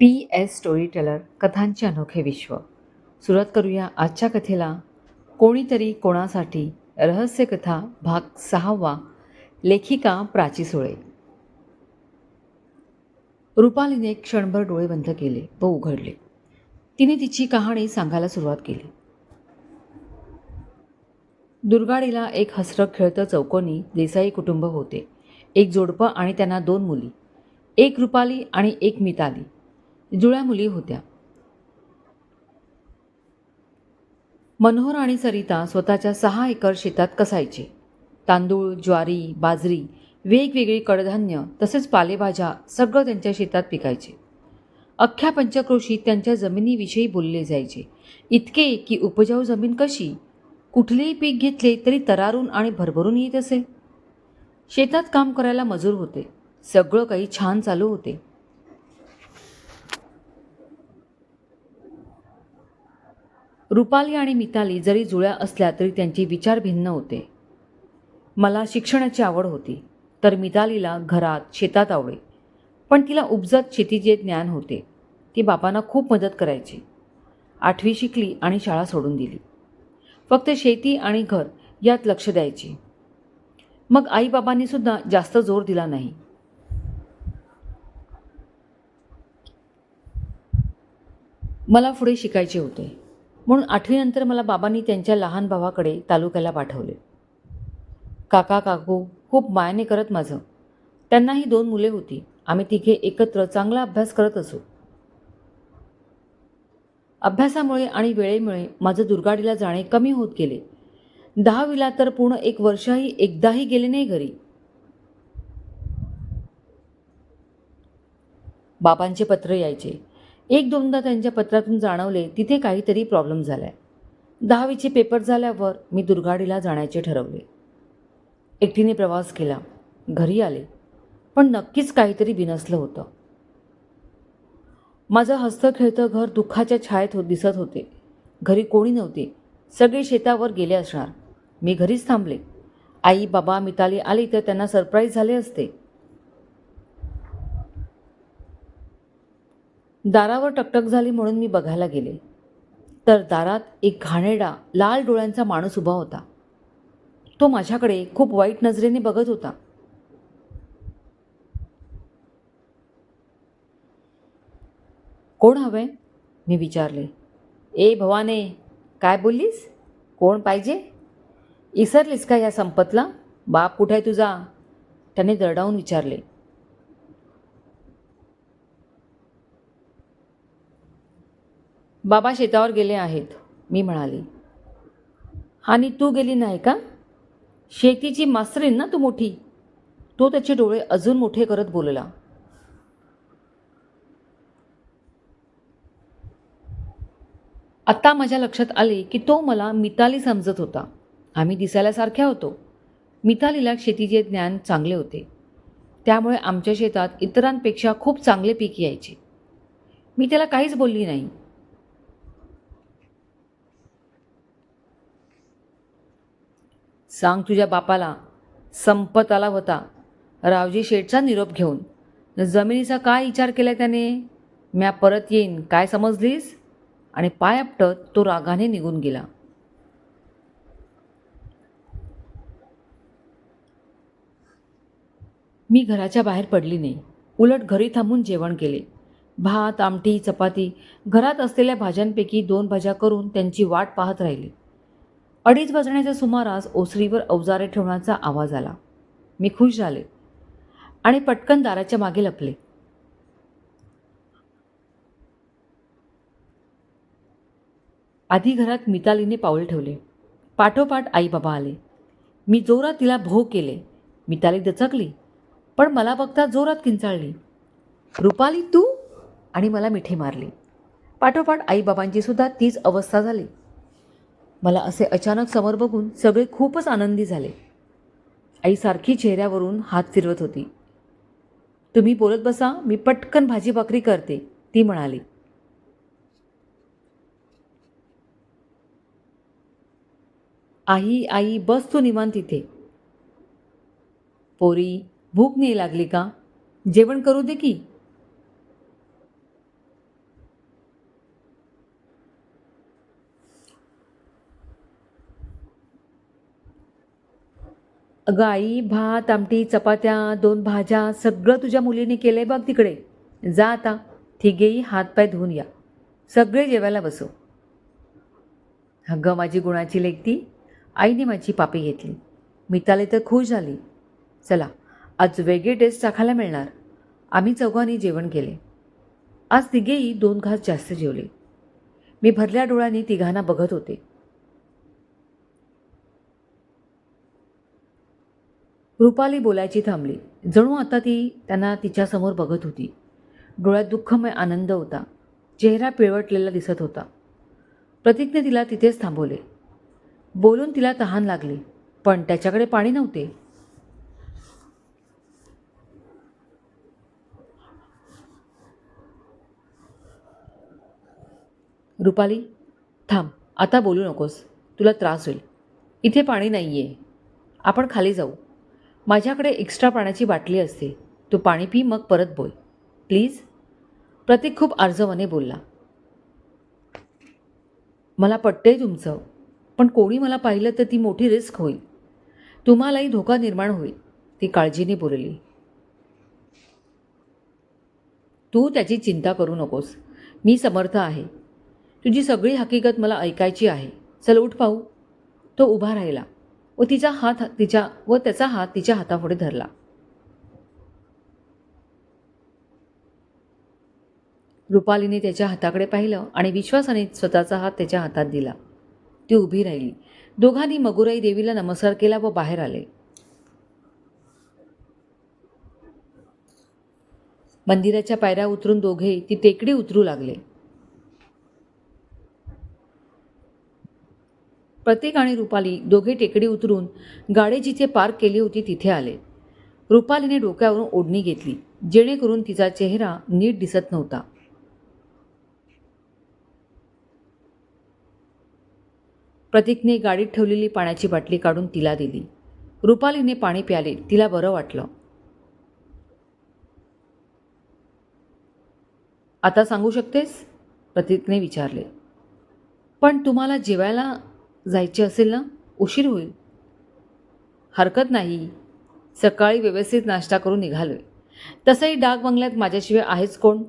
P S story teller कथांचे अनोखे विश्व. सुरुवात करूया आजच्या कथेला. कोणीतरी कोणासाठी रहस्यकथा भाग सहावा लेखिका प्राची सुळे. रुपालीने क्षणभर डोळे बंद केले व उघडले. तिने तिची कहाणी सांगायला सुरुवात केली. दुर्गाडीला एक हसरं खेळतं चौकोनी देसाई कुटुंब होते. एक जोडपं आणि त्यांना दोन मुली. एक रुपाली आणि एक मिताली. जुळ्या मुली होत्या. मनोहर आणि सरिता स्वतःच्या सहा एकर शेतात कसायचे. तांदूळ ज्वारी बाजरी वेगवेगळी कडधान्य तसेच पालेभाज्या सगळं त्यांच्या शेतात पिकायचे. अख्ख्या पंचक्रोशीत त्यांच्या जमिनीविषयी बोलले जायचे. इतके की उपजाऊ जमीन कशी? कुठलेही पीक घेतले तरी तरारून आणि भरभरून येत असे. शेतात काम करायला मजूर होते. सगळं काही छान चालू होते. रुपाली आणि मिताली जरी जुळ्या असल्या तरी त्यांचे विचार भिन्न होते. मला शिक्षणाची आवड होती तर मितालीला घरात शेतात आवडे. पण तिला उपजत शेतीचे ज्ञान होते ती बापांना खूप मदत करायची. आठवी शिकली आणि शाळा सोडून दिली. फक्त शेती आणि घर यात लक्ष द्यायची. मग आईबाबांनीसुद्धा जास्त जोर दिला नाही. मला पुढे शिकायचे होते. म्हणून आठवीनंतर मला बाबांनी त्यांच्या लहान भावाकडे तालुक्याला पाठवले. काका काकू खूप मायाने करत माझं. त्यांनाही दोन मुले होती. आम्ही तिघे एकत्र चांगला अभ्यास करत असू. अभ्यासामुळे आणि वेळेमुळे माझं दुर्गाडीला जाणे कमी होत गेले. दहावीला तर पूर्ण एक वर्षही एकदाही गेले नाही घरी. बाबांचे पत्र यायचे. एक दोनदा त्यांच्या पत्रातून जाणवले तिथे काहीतरी प्रॉब्लेम झालाय. दहावीचे पेपर झाल्यावर मी दुर्गाडीला जाण्याचे ठरवले. एकटीने प्रवास केला. घरी आले. पण नक्कीच काहीतरी बिनसलं होतं. माझं हस्त खेळतं घर दुःखाच्या छायेत हो दिसत होते. घरी कोणी नव्हते. सगळे शेतावर गेले असणार. मी घरीच थांबले. आई बाबा मिताली आली तर त्यांना सरप्राईज झाले असते. दारावर टकटक झाली म्हणून मी बघायला गेले. तर दारात एक घाणेरडा लाल डोळ्यांचा माणूस उभा होता. तो माझ्याकडे खूप वाईट नजरेने बघत होता. कोण हवे मी विचारले. ए भवाने काय बोललीस? कोण पाहिजे? इसरलीस का या संपतला? बाप कुठे आहे तुझा? त्याने दरडावून विचारले. बाबा शेतावर गेले आहेत मी म्हणाली. आणि तू गेली नाही का? शेतीची मास्तरीन ना तू मोठी? तो त्याचे डोळे अजून मोठे करत बोलला. आत्ता माझ्या लक्षात आले की तो मला मिताली समजत होता. आम्ही दिसायला सारख्या होतो. मितालीला शेतीचे ज्ञान चांगले होते. त्यामुळे आमच्या शेतात इतरांपेक्षा खूप चांगले पीक यायचे. मी त्याला काहीच बोलली नाही. सांग तुझ्या बापाला संपत आला होता. रावजी शेठचा निरोप घेऊन जमिनीचा काय विचार केला त्याने? म्या परत येईन काय समजलीस? आणि पाय आपटत तो रागाने निघून गेला. मी घराच्या बाहेर पडली नाही. उलट घरी थांबून जेवण केले. भात आमटी चपाती घरात असलेल्या भाज्यांपैकी दोन भाज्या करून त्यांची वाट पाहत राहिली. अडीच वाजण्याच्या सुमारास ओसरीवर अवजारे ठेवण्याचा आवाज आला. मी खुश झाले आणि पटकन दाराच्या मागे लपले. आधी घरात मितालीने पाऊल ठेवले. पाठोपाठ आई बाबा आले. मी जोरात तिला भो केले. मिताली दचकली पण मला बघता जोरात किंचाळली. रुपाली तू? आणि मला मिठी मारली. पाठोपाठ आईबाबांची सुद्धा तीच अवस्था झाली. मला असे अचानक समोर बघून सगळे खूपच आनंदी झाले. आई सारखी चेहऱ्यावरून हात फिरवत होती. तुम्ही बोलत बसा मी पटकन भाजी भाकरी करते ती म्हणाली. आई आई बस तू निवांत तिथे पोरी भूक नाही लागली का? जेवण करू दे की? अगं आई भात आमटी चपात्या दोन भाज्या सगळं तुझ्या मुलीने केलं आहे बघ तिकडे. जा आता तिघेही हातपाय धुवून या. सगळे जेवायला बसो अगं माझी गुणाची लेखती आईने माझी पापी घेतली. मिताली तर खुश झाली. चला आज वेगळी टेस्ट चाखायला मिळणार. आम्ही चौघांनी जेवण केले. आज तिघेही दोन घास जास्त जेवले. मी भरल्या डोळ्यांनी तिघांना बघत होते. रुपाली बोलायची थांबली. जणू आता ती त्यांना तिच्यासमोर बघत होती. डोळ्यात दुःखमय आनंद होता. चेहरा पिळवटलेला दिसत होता. प्रतीकने तिला तिथेच थांबवले. बोलून तिला तहान लागली. पण त्याच्याकडे पाणी नव्हते. रुपाली थांब. आता बोलू नकोस. तुला त्रास होईल. इथे पाणी नाही आहे आपण खाली जाऊ. माझ्याकडे एक्स्ट्रा पाण्याची बाटली असते. तू पाणी पी मग परत बोल. प्लीज प्रतीक खूप आर्जवाने बोलला. मला पटतंय तुमचं पण कोणी मला पाहिलं तर ती मोठी रिस्क होईल. तुम्हालाही धोका निर्माण होईल ती काळजीने बोलली. तू त्याची चिंता करू नकोस. मी समर्थ आहे. तुझी सगळी हकीकत मला ऐकायची आहे. चल उठ पाहू. तो उभा राहिला. व तिचा हात तिच्या व त्याचा हात तिच्या हातापुढे धरला. रुपालीने त्याच्या हाताकडे पाहिलं आणि विश्वासाने स्वतःचा हात त्याच्या हातात दिला. ती उभी राहिली. दोघांनी मगुराई देवीला नमस्कार केला व बाहेर आले. मंदिराच्या पायऱ्या उतरून दोघे ती टेकडी उतरू लागले. प्रत्येक आणि रुपाली दोघे टेकडी उतरून गाडी जिथे पार्क केली होती तिथे आले. रुपालीने डोक्यावरून ओढणी घेतली जेणेकरून तिचा चेहरा नीट दिसत नव्हता. प्रतीकने गाडीत ठेवलेली पाण्याची बाटली काढून तिला दिली. रुपालीने पाणी प्याले तिला बरं वाटलं. आता सांगू शकतेस? प्रतीकने विचारले. पण तुम्हाला जेवायला जायचे असेल ना उशीर होईल. हरकत नाही. सकाळी व्यवस्थित नाश्ता करून निघालोय. तसंही डाक बंगल्यात माझ्याशिवाय आहेच कोण?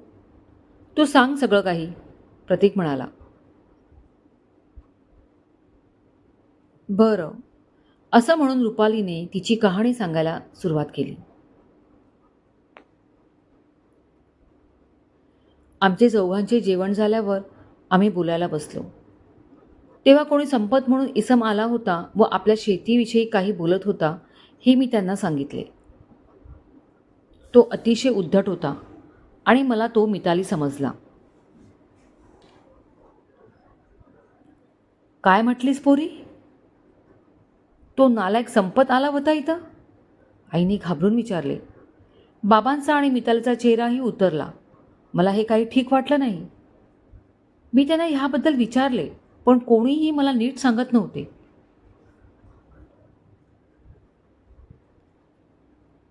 तू सांग सगळं काही प्रतीक म्हणाला. बरं. असं म्हणून रुपालीने तिची कहाणी सांगायला सुरुवात केली. आमचे चौघांचे जेवण झाल्यावर आम्ही बोलायला बसलो. तेव्हा कोणी संपत म्हणून इसम आला होता व आपल्या शेतीविषयी काही बोलत होता हे मी त्यांना सांगितले. तो अतिशय उद्धट होता आणि मला तो मिताली समजला. काय म्हटलीस पोरी? तो नालायक संपत आला होता इथं? आईने घाबरून विचारले. बाबांचा आणि मितालीचा चेहराही उतरला. मला हे काही ठीक वाटलं नाही. मी त्यांना ह्याबद्दल विचारले. पण कोणीही मला नीट सांगत नव्हते.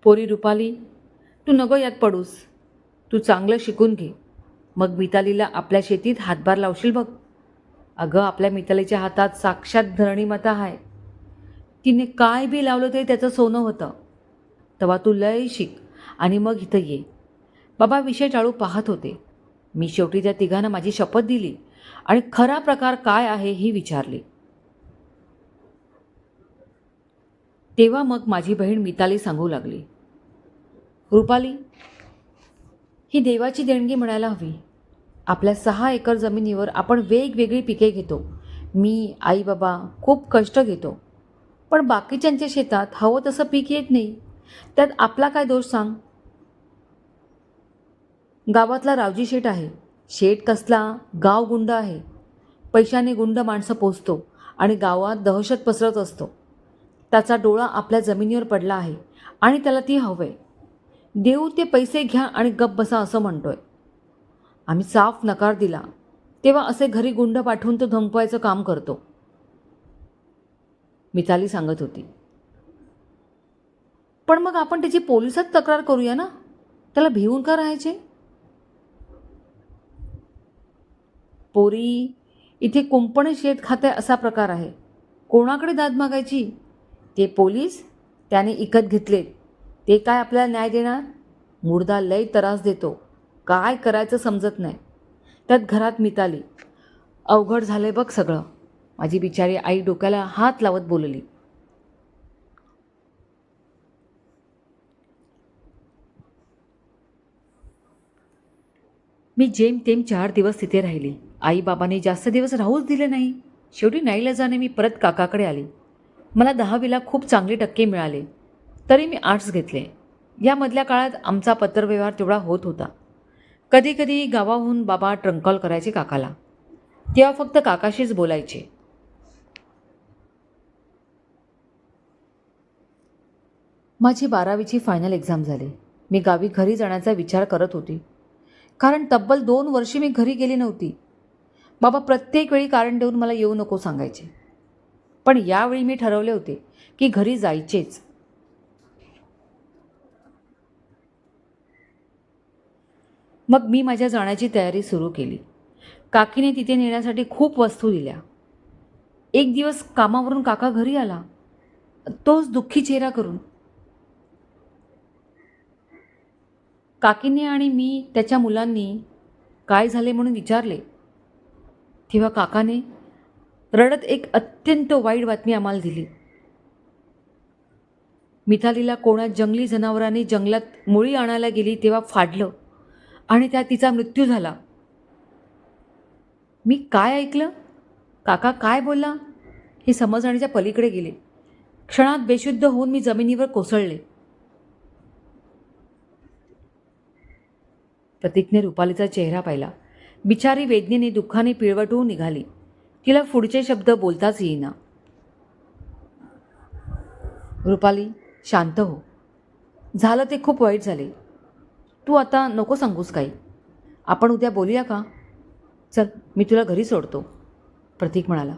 पोरी रुपाली तू नको यात पडूस. तू चांगलं शिकून घे. मग मितालीला आपल्या शेतीत हातभार लावशील बघ. अगं आपल्या मितालीच्या हातात साक्षात धरणीमाता आहे. तिने काय बी लावलं तरी त्याचं सोनं होतं. तेव्हा तू लय शिक आणि मग इथं ये. बाबा विषय टाळू पाहत होते. मी शेवटी त्या तिघांना माझी शपथ दिली. आणि खरा प्रकार काय आहे ही विचारली. तेव्हा मग माझी बहीण मिताली सांगू लागली. रुपाली ही देवाची देणगी म्हणायला हवी. आपल्या सहा एकर जमिनीवर आपण वेगवेगळी पिके घेतो. मी आई बाबा खूप कष्ट घेतो. पण बाकीच्यांच्या शेतात हवं तसं पीक येत नाही. त्यात आपला काय दोष सांग? गावातला रावजी शेठ आहे. शेठ कसला गाव गुंड आहे. पैशाने गुंड माणसं पोचतो आणि गावात दहशत पसरत असतो. त्याचा डोळा आपल्या जमिनीवर पडला आहे आणि त्याला ती हवंय. देऊ ते पैसे घ्या आणि गप बसा असं म्हणतोय. आम्ही साफ नकार दिला. तेव्हा असे घरी गुंड पाठवून तो धमकवायचं काम करतो. मिताली सांगत होती. पण मग आपण त्याची पोलिसात तक्रार करूया ना? त्याला भिवून का राहायचे? पोरी इथे कुंपणे शेत खाते असा प्रकार आहे. कोणाकडे दाद मागायची? ते पोलीस त्याने इकत घेतलेत ते काय आपल्याला न्याय देणार? मुर्दा लय त्रास देतो. काय करायचं समजत नाही. त्यात घरात मिताली. अवघड झालंय बघ सगळं. माझी बिचारी आई डोक्याला हात लावत बोलली. मी जेमतेम चार दिवस तिथे राहिली. आई बाबांनी जास्त दिवस राहूच दिले नाही. शेवटी नाईलाजाने मी परत काकाकडे आली. मला दहावीला खूप चांगले टक्के मिळाले. तरी मी आर्ट्स घेतले. यामधल्या काळात आमचा पत्रव्यवहार तेवढा होत होता. कधी कधी गावाहून बाबा ट्रंकॉल करायचे काकाला. तेव्हा फक्त काकाशीच बोलायचे. माझी बारावीची फायनल एक्झाम झाली. मी गावी घरी जाण्याचा विचार करत होती. कारण तब्बल दोन वर्षे मी घरी गेली नव्हती. बाबा प्रत्येक वेळी कारण देऊन मला येऊ नको सांगायचे. पण यावेळी मी ठरवले होते की घरी जायचेच. मग मी माझ्या जाण्याची तयारी सुरू केली. काकीने तिथे नेण्यासाठी खूप वस्तू दिल्या. एक दिवस कामावरून काका घरी आला. तोच दुःखी चेहरा करून. काकीने आणि मी त्याच्या मुलांनी काय झाले म्हणून विचारले. तेव्हा काकाने रडत एक अत्यंत वाईट बातमी आम्हाला दिली. मिथालीला कोणा जंगली जनावरांनी जंगलात मुळी आणायला गेली तेव्हा फाडलं आणि त्या तिचा मृत्यू झाला. मी काय ऐकलं? काका काय बोलला? हे समजण्याच्या पलीकडे गेले. क्षणात बेशुद्ध होऊन मी जमिनीवर कोसळले. प्रतीकने रुपालीचा चेहरा पाहिला. बिचारी वेदनेने दुःखाने पिळवटून निघाली. तिला पुढचे शब्द बोलताच येईना. रुपाली शांत हो. झालं ते खूप वाईट झाले. तू आता नको सांगूस काही. आपण उद्या बोलूया का? चल मी तुला घरी सोडतो प्रतीक म्हणाला.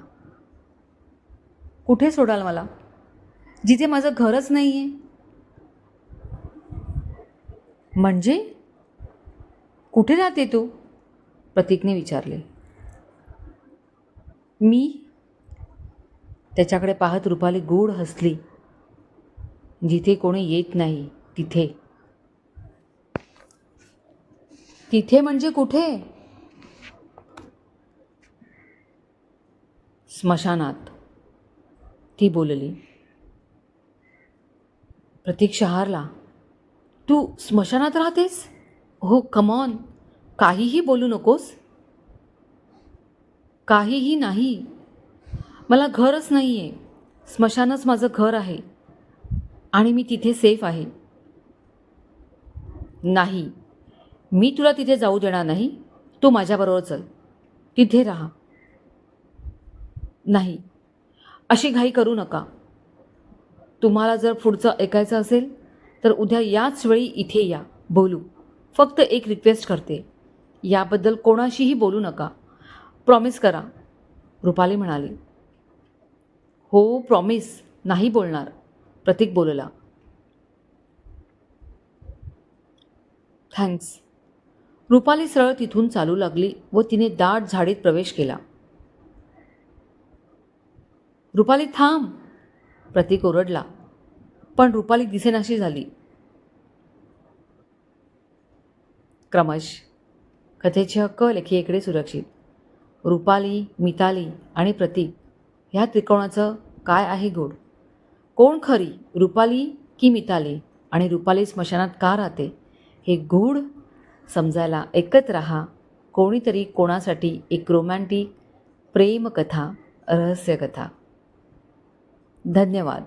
कुठे सोडाल मला? जिथे माझं घरच नाही आहे म्हणजे? कुठे राहते तू? प्रतीकने विचारले. मी त्याच्याकडे पाहत रुपाली गूढ हसली. जिथे कोणी येत नाही तिथे. तिथे म्हणजे कुठे? स्मशानात. ती बोलली. प्रतीक शहारला तू स्मशानात राहतेस? हो कमॉन काहीही बोलू नकोस. काहीही नाही. मला घरच नाही आहे स्मशानच माझं घर आहे. आणि मी तिथे सेफ आहे. नाही. मी तुला तिथे जाऊ देणार नाही. तू माझ्याबरोबर चल. तिथे राहा. नाही. अशी घाई करू नका. तुम्हाला जर पुढचं ऐकायचं असेल तर उद्या याच वेळी इथे या. बोलू. फक्त एक रिक्वेस्ट करते. याबद्दल कोणाशीही बोलू नका. प्रॉमिस करा. रुपाली म्हणाली हो प्रॉमिस नाही बोलणार. प्रतीक बोलला थँक्स रुपाली सरळ तिथून चालू लागली व तिने दाट झाडीत प्रवेश केला. रुपाली थांब. प्रतीक ओरडला पण रुपाली दिसेनाशी झाली. क्रमश कथेचे हक्क लेखिकेकडे सुरक्षित. रुपाली मिताली आणि प्रतीक ह्या त्रिकोणाचं काय आहे गोड? कोण खरी रुपाली की मिताली? आणि रुपाली स्मशानात का राहते? हे गूढ समजायला एकत रहा. कोणीतरी कोणासाठी एक रोमॅन्टिक प्रेमकथा रहस्यकथा. धन्यवाद.